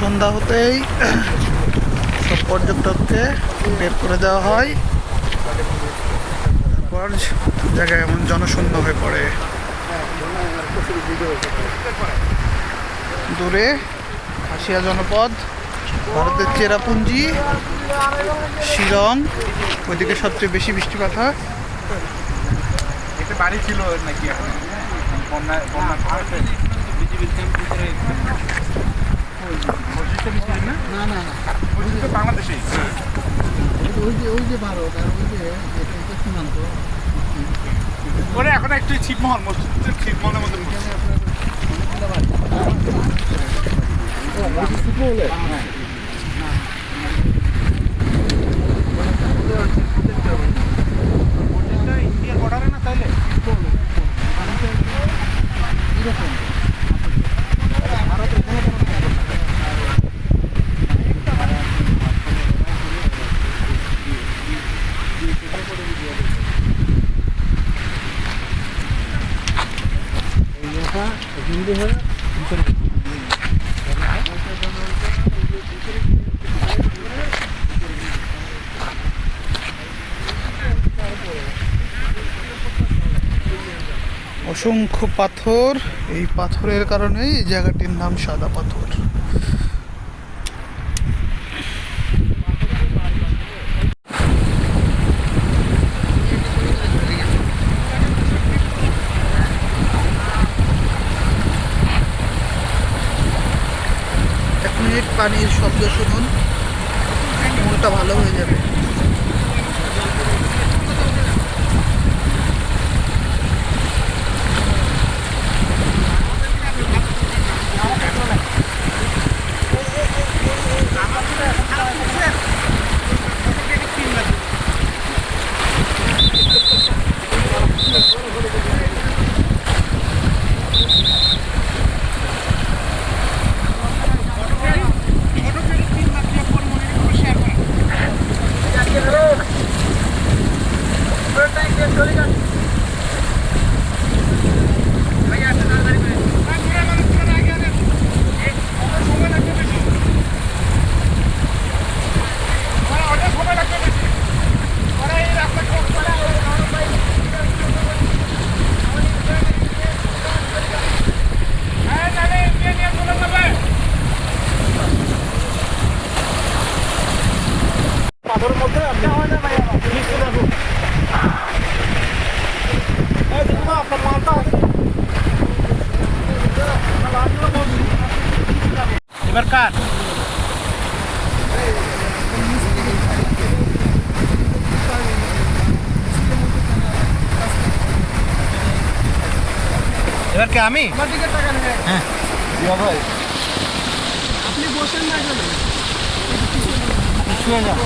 সন্ধ্যা হতেই সব পর্যটককে বের করে দেওয়া হয়। তারপর জায়গা এমন জনশূন্য হয়ে পড়ে। দূরে আসিয়া জনপদ, ভারতের চেরাপুঞ্জি শিলং ওইদিকে সবচেয়ে বেশি বৃষ্টিপাত হয়। বাড়ি ছিল নাকি বন্যা বন্যা যে ওই যে ভারত আর ওই যে এটা সীমান্ত। ওরা এখন একটু ছিটমহল মসজিদের ছিটমহলের মতো ইন্ডিয়ার অসংখ্য পাথর এই পাথরের কারণেই এই জায়গাটির নাম সাদা পাথর এক মিনিট পানির শব্দ শুনুন। মনটা ভালো হয়ে যাবে। এবার কার এবার কে আমি হ্যাঁ ভাই আপনি বসেন না কেন শুয়ে যাও